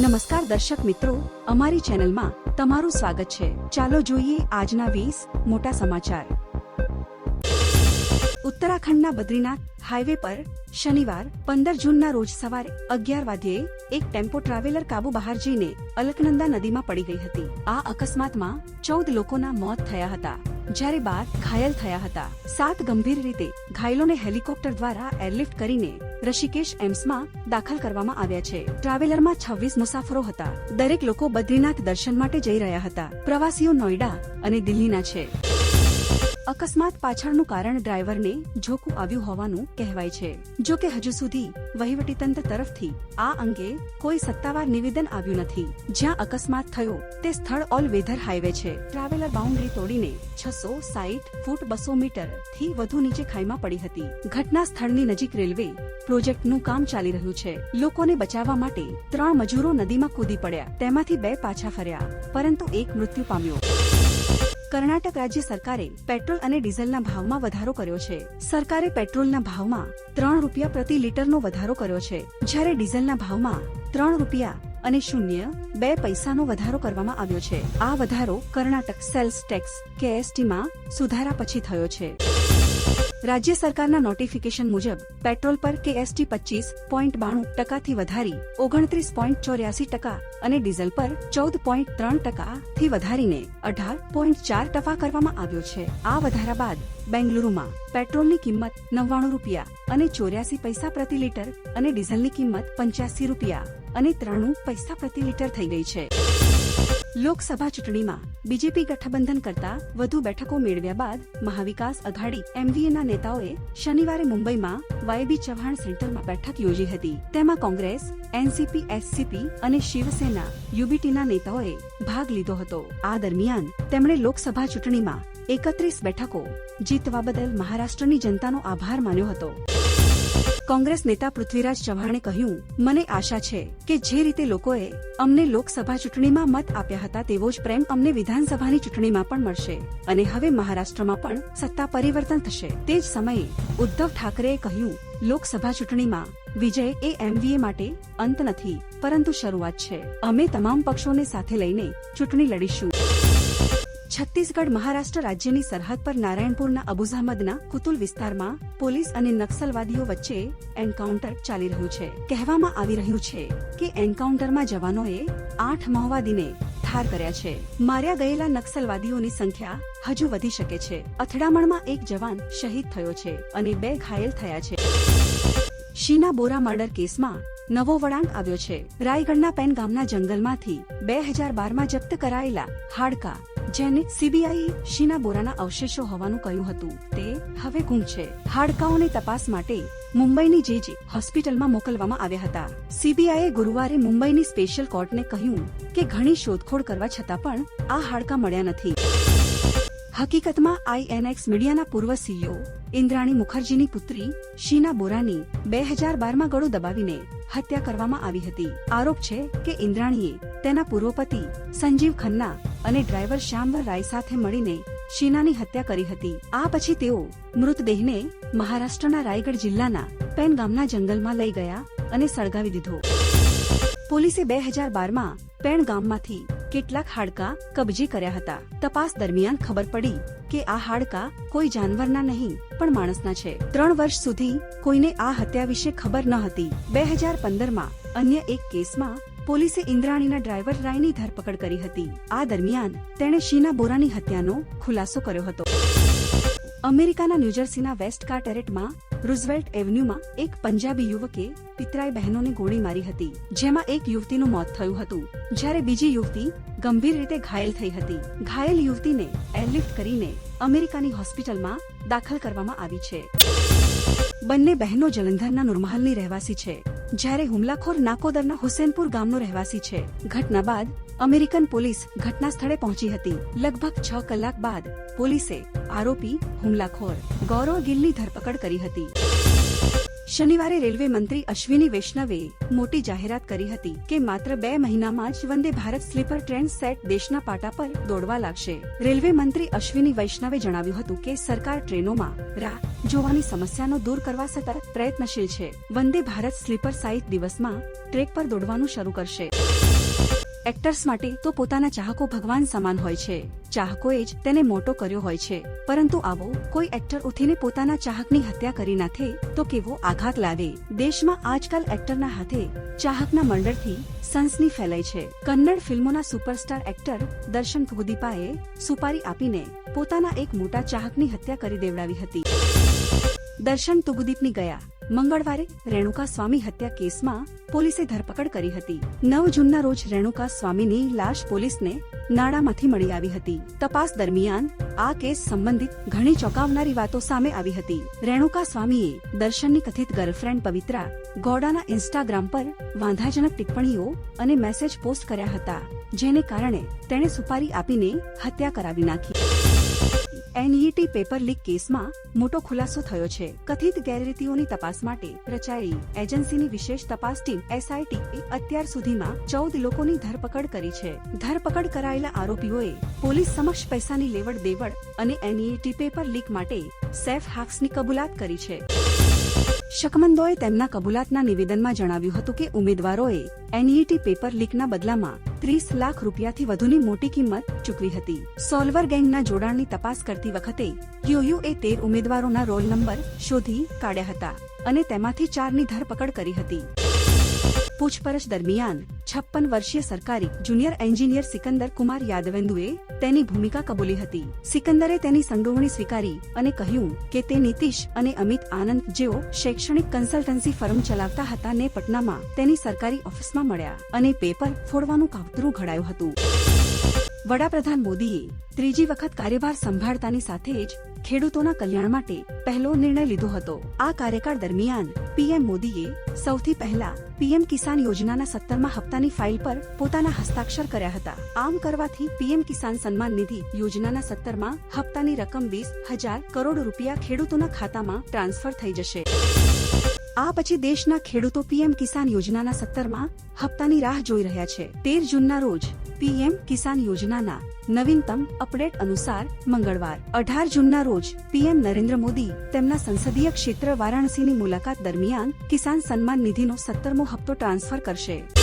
નમસ્કાર દર્શક મિત્રો, અમારી ચેનલમાં તમારું સ્વાગત છે. ચાલો જોઈએ આજના વીસ મોટા સમાચાર. ઉત્તરાખંડના બદ્રીનાથ હાઈવે પર શનિવાર, પંદર જૂનના રોજ સવારે અગિયાર વાગ્યે એક ટેમ્પો ટ્રાવેલર કાબુ બહાર જઈને અલકનંદા નદીમાં પડી ગઈ હતી. આ અકસ્માતમાં ચૌદ લોકોના મોત થયા હતા. જ્યારે બાર ઘાયલ થયા હતા. સાત ગંભીર રીતે ઘાયલોને હેલિકોપ્ટર દ્વારા એરલિફ્ટ કરીને ઋષિકેશ એમ્સમાં દાખલ કરવામાં આવ્યા છે. ટ્રાવેલરમાં છવ્વીસ મુસાફરો હતા. દરેક લોકો બદ્રીનાથ દર્શન માટે જઈ રહ્યા હતા. પ્રવાસીઓ નોઈડા અને દિલ્હીના છે. અકસ્માત પાછળનું કારણ ડ્રાઈવરને ઝોકું આવ્યું હોવાનું કહેવાય છે. જો કે હજુ સુધી વહીવટીતંત્ર તરફથી આ અંગે કોઈ સત્તાવાર નિવેદન આવ્યું નથી. જ્યાં અકસ્માત થયો, તે સ્થળ ઓલ વેધર હાઈવે છે. ટ્રાવેલર બાઉન્ડ્રી તોડીને છસો સાઈઠ ફૂટ બસો મીટરથી વધુ નીચે ખાઈમાં પડી હતી. ઘટના સ્થળની નજીક રેલવે પ્રોજેક્ટનું કામ ચાલી રહ્યું છે. લોકોને બચાવવા માટે ત્રણ મજૂરો નદીમાં કૂદી પડ્યા. તેમાંથી બે પાછા ફર્યા, પરંતુ એક મૃત્યુ પામ્યો. કર્ણાટક રાજ્ય સરકારે પેટ્રોલ અને ડીઝલના ભાવમાં વધારો કર્યો છે. સરકારે પેટ્રોલના ભાવમાં ત્રણ રૂપિયા પ્રતિ લીટરનો વધારો કર્યો છે. જ્યારે ડીઝલના ભાવમાં ત્રણ રૂપિયા અને શૂન્ય બે પૈસાનો વધારો કરવામાં આવ્યો છે. આ વધારો કર્ણાટક સેલ્સ ટેક્સ કેએસટીમાં સુધારા પછી થયો છે. રાજ્ય સરકારના નોટિફિકેશન મુજબ પેટ્રોલ પર કેએસટી પચીસ પોઈન્ટ બાણું ટકાથી વધારી, ઓગણત્રીસ પોઈન્ટ ચોર્યાસી ટકા અને ડીઝલ પર ચૌદ પોઈન્ટ ત્રણ ટકા થી વધારીને અઢાર પોઈન્ટ ચાર ટકા કરવામાં આવ્યો છે. આ વધારા બાદ, બેંગલુરુમાં પેટ્રોલની કિંમત નવ્વાણું રૂપિયા અને ચોર્યાસી પૈસા પ્રતિ લીટર અને ડીઝલની કિંમત પંચ્યાસી રૂપિયા અને ત્રાણું પૈસા પ્રતિ લીટર થઈ ગઈ છે. લોકસભા ચૂંટણીમાં બીજેપી ગઠબંધન કરતા વધુ બેઠકો મેળવ્યા બાદ મહાવિકાસ અઘાડી એમવીએના નેતાઓએ શનિવારે મુંબઈમાં વાયબી ચૌહાણ સેન્ટરમાં બેઠક યોજી હતી. તેમાં કોંગ્રેસ, એનસીપી, એસસીપી અને શિવસેના, યુબીટીના નેતાઓએ ભાગ લીધો હતો. આ દરમિયાન તેમણે લોકસભા ચૂંટણીમાં એકત્રીસ બેઠકો જીતવા બદલ મહારાષ્ટ્રની જનતાનો આભાર માન્યો હતો. કોંગ્રેસ નેતા પૃથ્વીરાજ ચૌહાણે કહ્યું, મને આશા છે કે જે રીતે લોકોએ અમને લોકસભા ચૂંટણીમાં મત આપ્યા હતા તેવો જ પ્રેમ અમને વિધાનસભાની ચૂંટણીમાં પણ મળશે અને હવે મહારાષ્ટ્રમાં પણ સત્તા પરિવર્તન થશે. તે જ સમયે ઉદ્ધવ ઠાકરેએ કહ્યું, લોકસભા ચૂંટણીમાં વિજય એ એમવીએ માટે અંત નથી, પરંતુ શરૂઆત છે. અમે તમામ પક્ષોને સાથે લઈને ચૂંટણી લડીશું. છત્તીસગઢ મહારાષ્ટ્ર રાજ્યની સરહદ પર નારાયણપુરના અબુઝામદના કુતુલ વિસ્તારમાં પોલીસ અને નક્સલવાદીઓ વચ્ચે એન્કાઉન્ટર ચાલી રહ્યું છે. કહેવામાં આવી રહ્યું છે કે એન્કાઉન્ટરમાં જવાનોએ આઠ માઓવાદીને ઠાર કર્યા છે. માર્યા ગયેલા નક્સલવાદીઓની સંખ્યા હજુ વધી શકે છે. અથડામણમાં એક જવાન શહીદ થયો છે અને બે ઘાયલ થયા છે. શીના બોરા મર્ડર કેસમાં નવો વળાંક આવ્યો છે. રાયગઢના પેન ગામના જંગલમાંથી બે હજાર બારમાં જપ્ત કરાયેલા હાડકા જેને સીબીઆઈ શીના બોરાના અવશેષો હોવાનું કહ્યું હતું. તે હવે ગુમ છે. હાડકાઓની તપાસ માટે મુંબઈની જેજી હોસ્પિટલમાં મોકલવામાં આવ્યા હતા. સીબીઆઈએ ગુરુવારે મુંબઈની સ્પેશિયલ કોર્ટને કહ્યું કે ઘણી શોધખોળ કરવા છતાં પણ આ હાડકા મળ્યા નથી. હકીકતમાં આઈએનએક્સ મીડિયાના પૂર્વ સીઈઓ ઇન્દ્રાણી મુખર્જીની પુત્રી શીના બોરાની બે હજાર બારમાં ગળો દબાવીને હત્યા કરવામાં આવી હતી. આરોપ છે કે ઇન્દ્રાણીએ તેના પૂર્વ પતિ સંજીવ ખન્ના અને ડ્રાઈવર શ્યામવર રાય સાથે મળીને શીનાની હત્યા કરી હતી. આ પછી તેઓ મૃતદેહને મહારાષ્ટ્રના રાયગઢ જિલ્લાના પેન ગામના જંગલમાં લઈ ગયા અને સળગાવી દીધો. પોલીસે બે હજાર બારમાં પેણ ગામમાંથી કેટલાક હાડકા કબજે કર્યા હતા. તપાસ દરમિયાન ખબર પડી કે આ હાડકા કોઈ જાનવરના નહીં, પણ માણસના છે. ત્રણ વર્ષ સુધી કોઈને આ હત્યા વિશે ખબર ન હતી. બે હજાર પંદરમાં અન્ય એક કેસમાં પોલીસે ઇન્દ્રાણીના ડ્રાઈવર રાયની ધરપકડ કરી હતી. આ દરમિયાન તેણે શીના બોરાની હત્યાનો ખુલાસો કર્યો હતો. અમેરિકાના ન્યૂજર્સીના વેસ્ટ કાર ટેરેટમાં રૂઝવેલ્ટ એવન્યુમાં એક પંજાબી યુવકે પિતરાઈ બહેનોને ગોળી મારી હતી, જેમાં એક યુવતીનું મોત થયું હતું. જ્યારે બીજી યુવતી ગંભીર રીતે ઘાયલ થઈ હતી. ઘાયલ યુવતીને એરલિફ્ટ કરીને અમેરિકાની હોસ્પિટલમાં દાખલ કરવામાં આવી છે. બંને બહેનો જલંધરના નુરમહલની રહેવાસી છે. જ્યારે હુમલાખોર નાકોદરના હુસેનપુર ગામનો રહેવાસી છે. ઘટના બાદ અમેરિકન પોલીસ ઘટના સ્થળે પહોંચી હતી. લગભગ છ કલાક બાદ પોલીસે આરોપી હુમલાખોર ગૌરવ ગિલની ધરપકડ કરી હતી. શનિવારે રેલવે મંત્રી અશ્વિની વૈષ્ણવે મોટી જાહેરાત કરી હતી કે માત્ર બે મહિનામાં જ Vande Bharat sleeper train set દેશના પાટા પર દોડવા લાગશે. રેલવે મંત્રી અશ્વિની વૈષ્ણવે જણાવ્યું હતું કે સરકાર ટ્રેનોમાં રાહ જોવાની સમસ્યાનો દૂર કરવા સતત પ્રયત્નશીલ છે. વંદે ભારત સ્લીપર સાઈઠ દિવસમાં ટ્રેક પર દોડવાનું શરૂ કરશે. એક્ટર્સ માટે તો પોતાના ચાહકો ભગવાન સમાન હોય છે. ચાહકોએ જ તેને મોટો કર્યો હોય છે. પરંતુ આવો કોઈ એક્ટર ઉઠીને પોતાના ચાહકની હત્યા કરી નાખે તો કેવો આઘાત લાવે? દેશમાં આજકાલ એક્ટરના હાથે ચાહકના મંડળથી સંસની ફેલાઈ છે. કન્નડ ફિલ્મોના સુપરસ્ટાર એક્ટર દર્શન કુદીપાએ સુપારી આપીને પોતાના એક મોટા ચાહકની હત્યા કરી દેવડાવી હતી. દર્શન તુગુદીપની ગયા. મંગળવારે રેણુકા સ્વામી હત્યા કેસમાં પોલીસે ધરપકડ કરી હતી. નવ જૂનના રોજ રેણુકા સ્વામીની લાશ પોલીસને નાડામાંથી મળી આવી હતી. તપાસ દરમિયાન આ કેસ સંબંધિત ઘણી ચોંકાવનારી વાતો સામે આવી હતી. રેણુકા સ્વામીએ દર્શનની કથિત ગર્લફ્રેન્ડ પવિત્રા ગોડાના ઇન્સ્ટાગ્રામ પર વાંધાજનક ટિપ્પણીઓ અને મેસેજ પોસ્ટ કર્યા હતા, જેને કારણે તેણે સુપારી આપીને હત્યા કરાવી નાખી. એનઈટી પેપર લીક કેસમાં મોટો ખુલાસો થયો છે. કથિત ગેરરીતિઓની તપાસ માટે રચાયેલી એજન્સીની વિશેષ તપાસ ટીમ એસઆઈટી અત્યાર સુધીમાં ચૌદ લોકોની ધરપકડ કરી છે. ધરપકડ કરાયેલા આરોપીઓએ પોલીસ સમક્ષ પૈસાની લેવડ દેવડ અને એનઈટી પેપર લીક માટે સેફ હાક્સની કબૂલાત કરી છે. શકમંદોએ તેમના કબૂલાતના નિવેદનમાં જણાવ્યું હતું કે ઉમેદવારોએ એનઈટી પેપર લીકના બદલામાં ત્રીસ લાખ રૂપિયાથી વધુની મોટી કિંમત ચૂકવી હતી. સોલ્વર ગેંગના જોડાણની તપાસ કરતી વખતે યુયુએ તેર ઉમેદવારોના રોલ નંબર શોધી કાઢ્યા હતા અને તેમાંથી ચારની ધરપકડ કરી હતી. પૂછપરછ દરમિયાન છપ્પન વર્ષીય સરકારી જુનિયર એન્જિનિયર સિકંદર કુમાર યાદવેન્દુએ તેની ભૂમિકા કબૂલી હતી. સિકંદરે તેની સંડોવણી સ્વીકારી અને કહ્યું કે તે નીતિશ અને અમિત આનંદ જેઓ શૈક્ષણિક કન્સલ્ટન્સી ફર્મ ચલાવતા હતા ને પટનામાં તેની સરકારી ઓફિસમાં મળ્યા અને પેપર ફોડવાનું કાવતરું ઘડાયું હતું. વડાપ્રધાન મોદીએ ત્રીજી વખત કાર્યભાર સંભાળતાની સાથે જ ખેડૂતોના કલ્યાણ માટે પહેલો નિર્ણય લીધો હતો. આ કાર્યકાળ દરમિયાન પીએમ મોદીએ સૌથી પહેલા પીએમ કિસાન યોજનાના સત્તરમાં હપ્તાની ફાઇલ પર પોતાના હસ્તાક્ષર કર્યા હતા. આમ કરવાથી પીએમ કિસાન સન્માન નિધિ યોજનાના સત્તરમાં હપ્તાની રકમ વીસ હજાર કરોડ રૂપિયા ખેડૂતોના ખાતામાં ટ્રાન્સફર થઈ જશે. આ પછી દેશના ખેડૂતો પીએમ કિસાન યોજનાના સત્તરમાં હપ્તાની રાહ જોઈ રહ્યા છે. તેર જૂનના રોજ પીએમ કિસાન યોજનાના નવીનતમ અપડેટ અનુસાર મંગળવાર, અઢાર જૂનના રોજ પીએમ નરેન્દ્ર મોદી તેમના સંસદીય ક્ષેત્ર વારાણસીની મુલાકાત દરમિયાન કિસાન સન્માન નિધિનો સત્તરમો હપ્તો ટ્રાન્સફર કરશે.